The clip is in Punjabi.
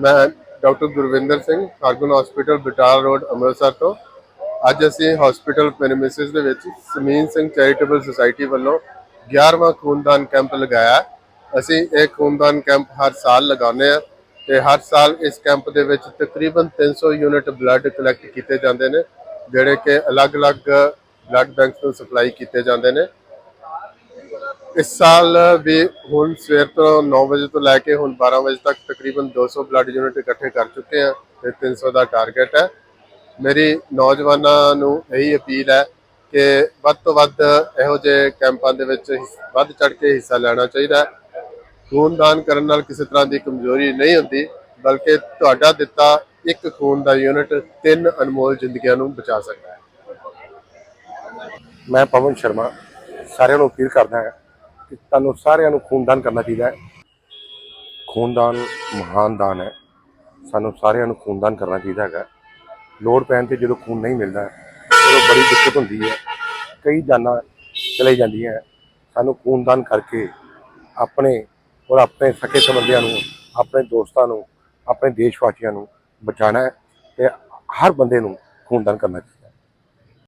ਮੈਂ doctor Gurvinder Singh Khargun hospital Batala road, Amritsar ਤੋਂ। ਅੱਜ ਅਸੀਂ ਹਸਪੀਟਲ ਪੈਨਮਿਸਿਸ ਦੇ ਵਿੱਚ ਸਮੀਨ ਸਿੰਘ ਚੈਰੀਟੇਬਲ ਸੁਸਾਇਟੀ ਵੱਲੋਂ 11ਵਾਂ ਖੂਨਦਾਨ ਕੈਂਪ ਲਗਾਇਆ ਅਸੀਂ ਇਹ ਖੂਨਦਾਨ ਕੈਂਪ ਹਰ ਸਾਲ ਲਗਾਉਂਦੇ ਆ ਤੇ ਹਰ ਸਾਲ ਇਸ ਕੈਂਪ ਦੇ ਵਿੱਚ ਤਕਰੀਬਨ 300 ਯੂਨਿਟ ਬਲੱਡ ਕਲੈਕਟ ਕੀਤੇ ਜਾਂਦੇ ਨੇ, ਜਿਹੜੇ ਕਿ ਅਲੱਗ-ਅਲੱਗ ਬਲੱਡ ਬੈਂਕਸ ਨੂੰ ਸਪਲਾਈ ਕੀਤੇ ਜਾਂਦੇ ਨੇ। ਇਸ ਸਾਲ ਵੀ ਹੁਣ ਸਵੇਰ ਤੋਂ 9 ਵਜੇ ਤੋਂ ਲੈ ਕੇ ਹੁਣ 12 ਵਜੇ ਤੱਕ ਤਕਰੀਬਨ 200 ਬਲੱਡ ਯੂਨਿਟ ਇਕੱਠੇ ਕਰ ਚੁੱਕੇ ਆ ਤੇ 300 ਦਾ ਟਾਰਗੇਟ ਹੈ। ਮੇਰੀ ਨੌਜਵਾਨਾਂ ਨੂੰ ਇਹੀ ਅਪੀਲ ਹੈ ਕਿ ਵੱਧ ਤੋਂ ਵੱਧ ਇਹੋ ਜਿਹੇ ਕੈਂਪਾਂ ਦੇ ਵਿੱਚ ਵੱਧ ਚੜ ਕੇ ਹਿੱਸਾ ਲੈਣਾ ਚਾਹੀਦਾ ਹੈ। ਖੂਨਦਾਨ ਕਰਨ ਨਾਲ ਕਿਸੇ ਤਰ੍ਹਾਂ ਦੀ ਕਮਜ਼ੋਰੀ ਨਹੀਂ ਹੁੰਦੀ, ਬਲਕਿ ਤੁਹਾਡਾ ਦਿੱਤਾ ਇੱਕ ਖੂਨ ਦਾ ਯੂਨਿਟ ਤਿੰਨ ਅਨਮੋਲ ਜ਼ਿੰਦਗੀਆਂ ਨੂੰ ਬਚਾ ਸਕਦਾ ਹੈ। ਮੈਂ ਪਵਨ ਸ਼ਰਮਾ, ਸਾਰਿਆਂ ਨੂੰ ਅਪੀਲ ਕਰਦਾ ਹਾਂ ਤੁਹਾਨੂੰ ਸਾਰਿਆਂ ਨੂੰ ਖੂਨਦਾਨ ਕਰਨਾ ਚਾਹੀਦਾ ਹੈ। ਖੂਨਦਾਨ ਮਹਾਨ ਦਾਨ ਹੈ। ਸਾਨੂੰ ਸਾਰਿਆਂ ਨੂੰ ਖੂਨਦਾਨ ਕਰਨਾ ਚਾਹੀਦਾ ਹੈਗਾ। ਲੋੜ ਪੈਣ ਤੇ ਜਦੋਂ ਖੂਨ ਨਹੀਂ ਮਿਲਦਾ, ਉਦੋਂ ਬੜੀ ਦਿੱਕਤ ਹੁੰਦੀ ਹੈ। ਕਈ ਜਾਨਾਂ ਚਲੇ ਜਾਂਦੀਆਂ ਸਾਨੂੰ ਖੂਨਦਾਨ ਕਰਕੇ ਆਪਣੇ ਔਰ ਆਪਣੇ ਸਕੇ ਸੰਬੰਧੀਆਂ ਨੂੰ, ਆਪਣੇ ਦੋਸਤਾਂ ਨੂੰ, ਆਪਣੇ ਦੇਸ਼ ਵਾਸੀਆਂ ਨੂੰ ਬਚਾਉਣਾ ਹੈ ਤੇ ਹਰ ਬੰਦੇ ਨੂੰ ਖੂਨਦਾਨ ਕਰਨਾ ਚਾਹੀਦਾ